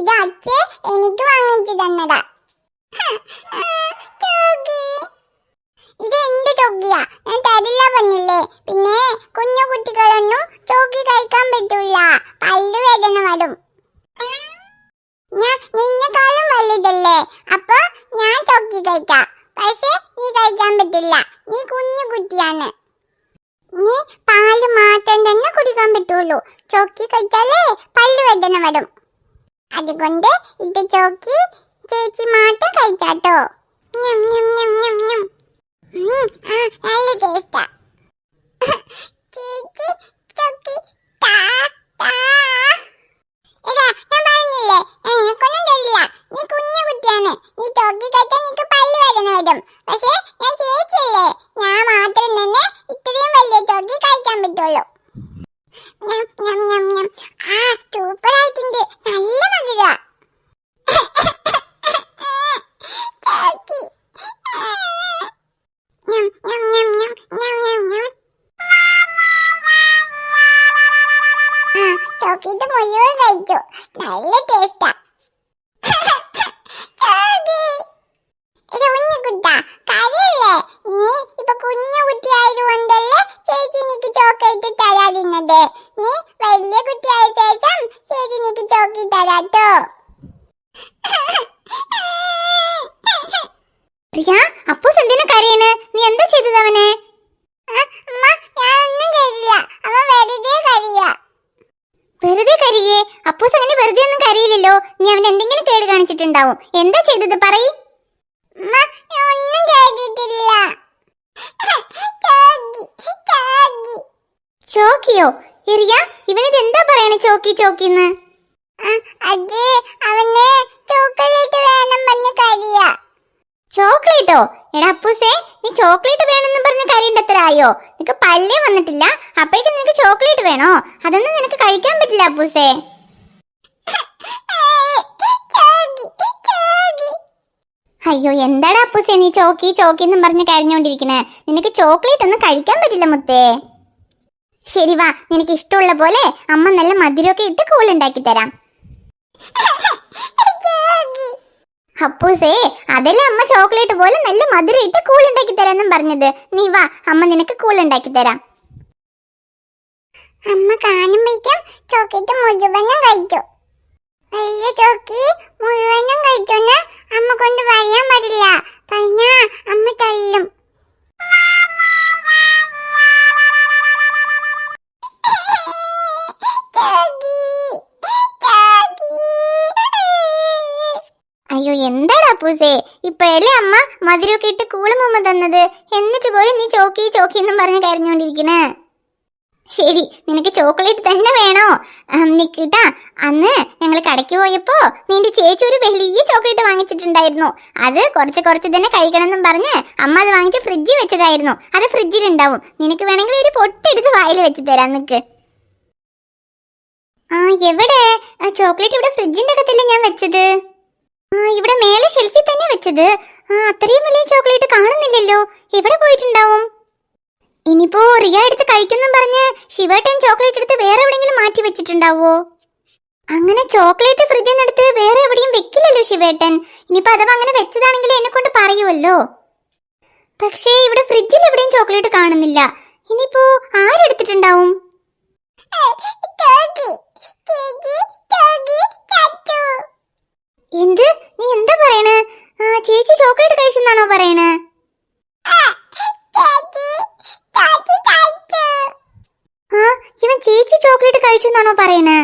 ഇത് അച്ഛൻ എനിക്ക് വാങ്ങിച്ചു തന്നതാ. ഇത് എന്ത് ടോക്കിയാ ഞാൻ തരില്ല പറഞ്ഞില്ലേ? പിന്നെ കുഞ്ഞു കുട്ടികളൊന്നും ടോക്കി കഴിക്കാൻ പറ്റൂല. പല്ല് വേദന വരും. ഞാൻ നിന്നെക്കാളും വലുതല്ലേ? അപ്പൊ ഞാൻ ടോക്കി കഴിക്കാം. പക്ഷെ നീ കഴിക്കാൻ പറ്റില്ല. നീ കുഞ്ഞു കുട്ടിയാണ്. നീ പാൽ മാത്രം തന്നെ കുടിക്കാൻ പറ്റുള്ളൂ. ചോക്കി കഴിച്ചാലേ പല്ല് വേദന വരും. അതുകൊണ്ട് ഇത് ചോക്കി ചേച്ചി മാത്രം കഴിച്ചാട്ടോ. നല്ല ടേസ്റ്റാ ചേച്ചി പക്ഷേ ഞാൻ ചേച്ചിയല്ലേ. ഞാൻ മാത്രം തന്നെ ഇത്രയും വലിയ ചോക്കി കഴിക്കാൻ പറ്റുള്ളൂ. ആ സൂപ്പർ ആയിട്ടുണ്ട് നല്ല മധുര. ചോക്കിട്ട് മുഴുവൻ കഴിച്ചു നല്ല ടേസ്റ്റാ കുഞ്ഞുകുട്ട കരയല്ലേ നീ ഇപ്പൊ കുഞ്ഞു കുട്ടി ആയതുകൊണ്ടല്ലേ ചേച്ചി നിനക്ക് ചോക്ലേറ്റ് തരാതിരുന്നത് നീ വലിയ കുട്ടിയായ ശേഷം ചേച്ചി നിനക്ക് ചോക്കി തരാട്ടോ. പ്രിയ അപ്പൂസ് എന്തിനാ കരയണ്? നീ എന്താ ചെയ്തത് അവനെ? വെറുതെ കരയാ. അപ്പൂസ് അങ്ങനെ വെറുതെ ഒന്നും കരയില്ലല്ലോ. നീ അവൻ എന്തെങ്കിലും കേട് കാണിച്ചിട്ടുണ്ടാവും. എന്താ ചെയ്തത് പറയ്. ഒന്നും ചെയ്തിട്ടില്ല ചോക്കിയോ? ഇറിയ ഇവനിത് എന്താ പറയണേ ചോക്കി ചോക്കിന്ന്? ആ, അത് അവന് ചോക്ലേറ്റ് വേണം പറഞ്ഞ് കരിയ. ചോക്ലേറ്റോ? എടാ അപ്പൂസേ നീ ചോക്ലേറ്റ് വേണമെന്ന് പറഞ്ഞ് എത്രയോ നിനക്ക് പല്ലേ വന്നിട്ടില്ല അപ്പോഴേക്കും നിനക്ക് ചോക്ലേറ്റ് വേണോ? അതൊന്നും നിനക്ക് കഴിക്കാൻ പറ്റില്ല അപ്പൂസേ. അയ്യോ എന്താടാ അപ്പൂസേ നീ ചോക്കി ചോക്കി എന്നും പറഞ്ഞ് കരഞ്ഞോണ്ടിരിക്കണേ? നിനക്ക് ചോക്ലേറ്റ് ഒന്നും കഴിക്കാൻ പറ്റില്ല മുത്തേ. ശരി വാ നിനക്ക് ഇഷ്ടമുള്ള പോലെ അമ്മ നല്ല മധുരമൊക്കെ ഇട്ട് കൂളുണ്ടാക്കി തരാം. അപ്പൂസേ അതല്ലേ അമ്മ ചോക്ലേറ്റ് പോലെ നല്ല മധുരം ഇട്ട് കൂളുണ്ടാക്കി തരാന്നും പറഞ്ഞത്. നീ വാ അമ്മ നിനക്ക് കൂളുണ്ടാക്കി തരാം. അമ്മ കാണുമ്പോഴേക്കും ചോക്ലേറ്റ് മുഴുവനും കഴിച്ചു വലിയ ചോക്കി മുഴുവനും കഴിച്ചോന്ന് അമ്മ കൊണ്ട് പറയാൻ പാടില്ല. പറഞ്ഞാ അമ്മ തല്ലും മധുരമൊക്കെ ഇട്ട് കൂളുമമ്മ തന്നത്. എന്നിട്ട് പോയി നീ ചോക്കി ചോക്കി എന്നും പറഞ്ഞ് കരഞ്ഞോണ്ടിരിക്കണേ. ശരി നിനക്ക് ചോക്ലേറ്റ് തന്നെ വേണോ? നിക്കിട്ടാ അന്ന് ഞങ്ങൾ കടയ്ക്ക് പോയപ്പോ നിന്റെ ചേച്ചി ഒരു വലിയ ചോക്ലേറ്റ് വാങ്ങിച്ചിട്ടുണ്ടായിരുന്നു. അത് കുറച്ച് കുറച്ച് തന്നെ കഴിക്കണമെന്നും പറഞ്ഞ് അമ്മ അത് വാങ്ങിച്ച് ഫ്രിഡ്ജിൽ വെച്ചതായിരുന്നു. അത് ഫ്രിഡ്ജിൽ ഉണ്ടാവും നിനക്ക് വേണമെങ്കിൽ ഒരു പൊട്ടെടുത്ത് വായിൽ വെച്ച് തരാം നിക്ക്. ആ എവിടെ? ചോക്ലേറ്റ് ഇവിടെ ഫ്രിഡ്ജിന്റെ അകത്തല്ലേ ഞാൻ വെച്ചത്? ഇവിടെ മേലെ ഷെൽഫിൽ തന്നെ വെച്ചത്. അത്രയും വലിയ ചോക്ലേറ്റ് കാണുന്നില്ലല്ലോ. എവിടെ പോയിട്ടുണ്ടാവും? ഇനിയിപ്പോ റിയ എടുത്ത് കഴിക്കുന്നു പറഞ്ഞ് ശിവേട്ടൻ ചോക്ലേറ്റ് എടുത്ത് വേറെ എവിടെയെങ്കിലും മാറ്റി വെച്ചിട്ടുണ്ടാവോ? അങ്ങനെ ചോക്ലേറ്റ് എടുത്ത് വേറെ എവിടെയും വെക്കില്ലല്ലോ ശിവേട്ടൻ. ഇനിയിപ്പോ അഥവാ അങ്ങനെ വെച്ചതാണെങ്കിൽ എന്നെ കൊണ്ട് പറയുമല്ലോ പക്ഷേ ഇവിടെ ഫ്രിഡ്ജിൽ എവിടെയും ചോക്ലേറ്റ് കാണുന്നില്ല. ഇനിയിപ്പോ ആരെടുത്തിട്ടുണ്ടാവും ചോക്കി, ചോക്കി, ചത്തു. എന്ത്? നീ എന്താ പറയണേ? ചേച്ചി ചോക്ലേറ്റ് കഴിച്ചെന്നാണോ പറയണേ. ആ ഇവൻ ചേച്ചി ചോക്ലേറ്റ് കഴിച്ചു എന്നാണോ പറയണേ?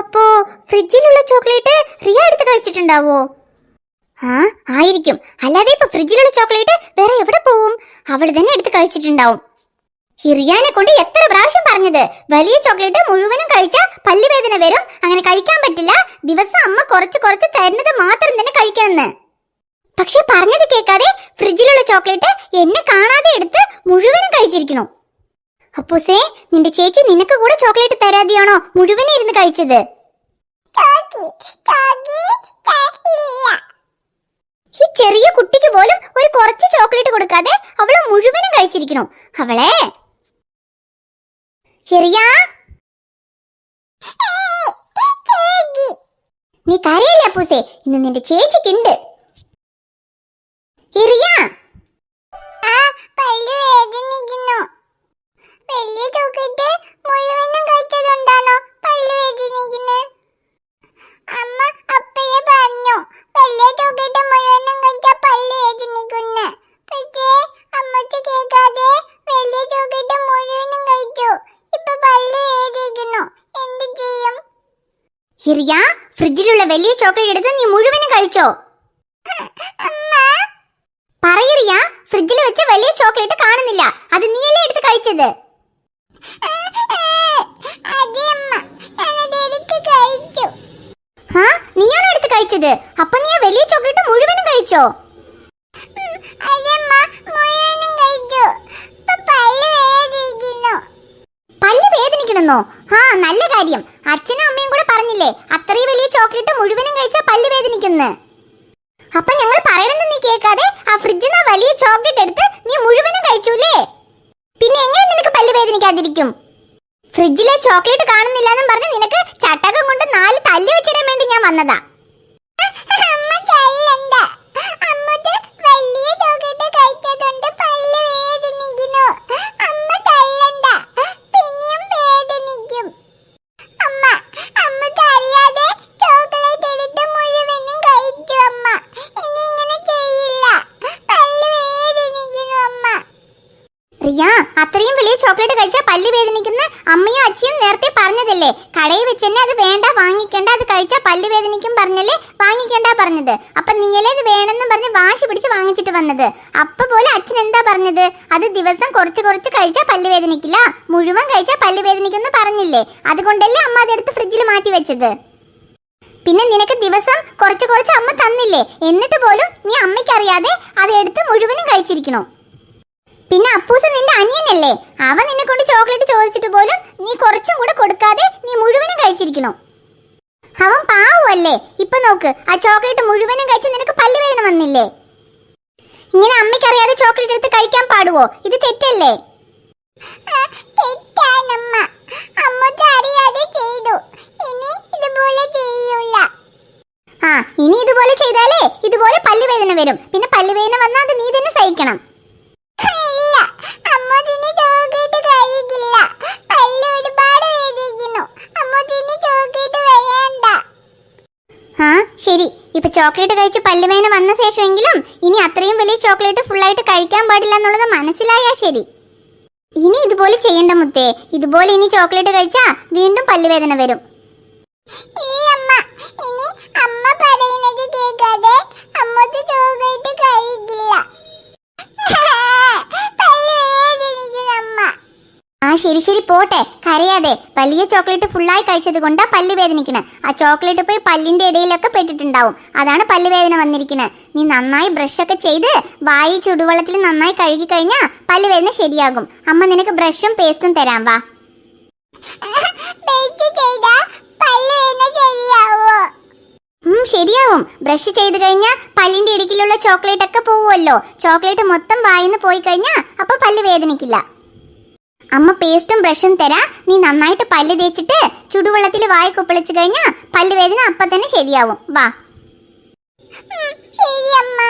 അപ്പോ ഫ്രിഡ്ജിലുള്ള ചോക്ലേറ്റ് റിയ എടുത്ത് കഴിച്ചിട്ടുണ്ടാവോ? ആ ആയിരിക്കും. അല്ലാതെ ഇപ്പൊ ഫ്രിഡ്ജിലുള്ള ചോക്ലേറ്റ് വേറെ എവിടെ പോവും? അവൾ തന്നെ എടുത്ത് കഴിച്ചിട്ടുണ്ടാവും. ഹിറിയാനെ കൊണ്ട് എത്ര പ്രാവശ്യം പറഞ്ഞത്? വലിയ ചോക്ലേറ്റ് മുഴുവനും കഴിച്ചാൽ പല്ലുവേദന വരും. അങ്ങനെ കഴിക്കാൻ പറ്റില്ല. ദിവസം അമ്മ കുറച്ച് കുറച്ച് തരുന്നത് മാത്രം തന്നെ കഴിക്കണമെന്ന്. പക്ഷെ പറഞ്ഞത് കേൾക്കാതെ ഫ്രിഡ്ജിലുള്ള ചോക്ലേറ്റ് എന്നെ കാണാതെ എടുത്ത് മുഴുവനും കഴിച്ചിരിക്കണു അപ്പൂസേ നിന്റെ ചേച്ചി നിനക്ക് കൂടെ ചോക്ലേറ്റ് തരാതെയാണോ മുഴുവനെ ഇരുന്ന് കഴിച്ചത്? ഈ ചെറിയ കുട്ടിക്ക് പോലും ഒരു കുറച്ച് ചോക്ലേറ്റ് കൊടുക്കാതെ അവൾ മുഴുവനും കഴിച്ചിരിക്കണോ അവളെ ശരിയാ. നീ കരയില്ല പൂസേ ഇന്ന് നിന്റെ ചേച്ചിക്കുണ്ട്. എറിയാ റിയ ഫ്രിഡ്ജിലുള്ള വലിയ ചോക്ലേറ്റ് എടുത്ത് നീ മുഴുവനും കഴിച്ചോ? പറയറിയ ഫ്രിഡ്ജിൽ വെച്ച വലിയ ചോക്ലേറ്റ് കാണുന്നില്ല. അത് നീയല്ലേ എടുത്ത് കഴിച്ചത്? നീയാണോ എടുത്ത് കഴിച്ചത്? അപ്പൊ നീ വലിയ ചോക്ലേറ്റ് മുഴുവനും കഴിച്ചു? വേദനിക്കണമെന്നോ ആ നല്ല കാര്യം. അച്ഛനും അമ്മയും കൂടെ പറഞ്ഞില്ലേ അത്രയും വലിയ ചോക്ലേറ്റ് മുഴുവനും കഴിച്ചാൽ പല്ല് വേദനിക്കുന്നു. അപ്പൊ ഞങ്ങൾ പറയണമെന്ന് നീ കേൾക്കാതെ ആ ഫ്രിഡ്ജിൽ നിന്ന് വലിയ ചോക്ലേറ്റ് എടുത്ത് നീ മുഴുവനും കഴിച്ചൂല്ലേ? പിന്നെ എങ്ങനെ നിനക്ക് പല്ല് വേദനിക്കാതിരിക്കും? ഫ്രിഡ്ജിലെ ചോക്ലേറ്റ് കാണുന്നില്ല എന്നും പറഞ്ഞ് നിനക്ക് ചട്ടകം കൊണ്ട് നാല് തല്ലി വെച്ചിരാൻ വേണ്ടി ഞാൻ വന്നതാ അമ്മ തല്ലണ്ട അമ്മത് വലിയ ചോക്ലേറ്റ് കഴിച്ചതുകൊണ്ട് പല്ല് വേദനിക്കുന്നു അമ്മ തല്ലണ്ട പിന്നെയും വേദനിക്കും അമ്മ അമ്മയ്ക്ക് അറിയാതെ ചോക്ലേറ്റ് എടുത്ത് മുഴുവനും കഴിച്ചു അമ്മ ഇനി ഇങ്ങനെ ചെയ്യില്ല പല്ല് വേദനിക്കുന്നു അമ്മ റിയ അത്രയും വലിയ ചോക്ലേറ്റ് കഴിച്ചാൽ പല്ല് വേദനിക്കുന്ന അമ്മയും അച്ഛയും നേരത്തെ പറഞ്ഞതല്ലേ? കടയിൽ വെച്ച് തന്നെ അത് വേണ്ട വാങ്ങിക്കേണ്ട അത് കഴിച്ചാൽ പല്ല് വേദനിക്കും പറഞ്ഞല്ലേ? വാങ്ങിക്കേണ്ട പറഞ്ഞത്. അപ്പൊ നീയല്ലേ ഇത് വേണമെന്ന് പറഞ്ഞ് വാശി പിടിച്ച് വാങ്ങിച്ചിട്ട് വന്നത്? അപ്പൊ പോലെ അച്ഛൻ എന്താ പറഞ്ഞത്? അത് ദിവസം കുറച്ച് കുറച്ച് കഴിച്ചാൽ പല്ല് വേദനിക്കില്ല. മുഴുവൻ കഴിച്ചാൽ പല്ല് വേദനിക്കുമെന്ന് പറഞ്ഞില്ലേ? അതുകൊണ്ടല്ലേ അമ്മ അതെടുത്ത് ഫ്രിഡ്ജിൽ മാറ്റി വെച്ചത്? പിന്നെ നിനക്ക് ദിവസം കുറച്ച് കുറച്ച് അമ്മ തന്നില്ലേ? എന്നിട്ട് പോലും നീ അമ്മയ്ക്കറിയാതെ അത് എടുത്ത് മുഴുവനും കഴിച്ചിരിക്കണോ? പിന്നെ അപ്പൂസ് നിന്റെ അനിയനല്ലേ? അവൻ നിന്നെ കൊണ്ട് ചോക്ലേറ്റ് ചോദിച്ചിട്ട് പോലും നീ കുറച്ചും കൂടെ കൊടുക്കാതെ നീ മുഴുവനും കഴിച്ചിരിക്കണോ അവൻ പാവല്ലേ ഇപ്പൊ നോക്ക് ആ ചോക്ലേറ്റ് മുഴുവനും കഴിച്ച് നിനക്ക് പല്ലുവേദന വന്നില്ലേ? ഇങ്ങനെ അമ്മയ്ക്കറിയാതെ ചോക്ലേറ്റ് എടുത്ത് കഴിക്കാൻ പാടുവോ? ഇത് തെറ്റല്ലേ? ആ ഇനി ഇതുപോലെ ചെയ്താലേ ഇതുപോലെ പല്ലുവേദന വരും. പിന്നെ പല്ലുവേദന വന്നാൽ അത് നീ തന്നെ സഹിക്കണം ഇല്ല അമ്മതിന് ചോക്ലേറ്റ് കഴിക്കില്ല പല്ല് ഒരുപാട് വേദിക്കുന്നു അമ്മതിന് ചോക്ലേറ്റ് വേണ്ട ആ ശരി. ഇപ്പൊ ചോക്ലേറ്റ് കഴിച്ച് പല്ലുവേന വന്ന ശേഷമെങ്കിലും ഇനി അത്രയും വലിയ ചോക്ലേറ്റ് ഫുള്ളായിട്ട് കഴിക്കാൻ പാടില്ല എന്നുള്ളത് മനസ്സിലായാ ശരി. ഇനി ഇതുപോലെ ചെയ്യണ്ട മുത്തേ. ഇതുപോലെ ഇനി ചോക്ലേറ്റ് കഴിച്ചാ വീണ്ടും പല്ലുവേദന വരും. ഇല്ലമ്മ ഇനി അമ്മ ആ ശരി ശരി പോട്ടെ. കരയാതെ. വലിയ ചോക്ലേറ്റ് ഫുള്ളായി കഴിച്ചത് കൊണ്ടാ പല്ല് വേദനിക്കണേ. ആ ചോക്ലേറ്റ് പോയി പല്ലിന്റെ ഇടയിലൊക്കെ പെട്ടിട്ടുണ്ടാവും. അതാണ് പല്ല് വേദന വന്നിരിക്കുന്നത് നീ നന്നായി ബ്രഷ് ഒക്കെ ചെയ്ത് വായി ചുടുവെള്ളത്തിൽ നന്നായി കഴുകി കഴിഞ്ഞാൽ പല്ല് വേദന ശരിയാകും. അമ്മ നിനക്ക് ബ്രഷും പേസ്റ്റും തരാം വാ. ശരിയാവും? ബ്രഷ് ചെയ്ത് കഴിഞ്ഞാൽ പല്ലിന്റെ ഇടുക്കിലുള്ള ചോക്ലേറ്റ് ഒക്കെ പോവുമല്ലോ. ചോക്ലേറ്റ് മൊത്തം വായിന്ന് പോയി കഴിഞ്ഞാൽ അപ്പൊ പല്ല് വേദനിക്കില്ല. അമ്മ പേസ്റ്റും ബ്രഷും തരാ. നീ നന്നായിട്ട് പല്ല് തേച്ചിട്ട് ചുടുവെള്ളത്തിൽ വായി വായ കഴിഞ്ഞാ പല്ല് വേദന അപ്പൊ തന്നെ ശരിയാവും. വാ. ശരി അമ്മ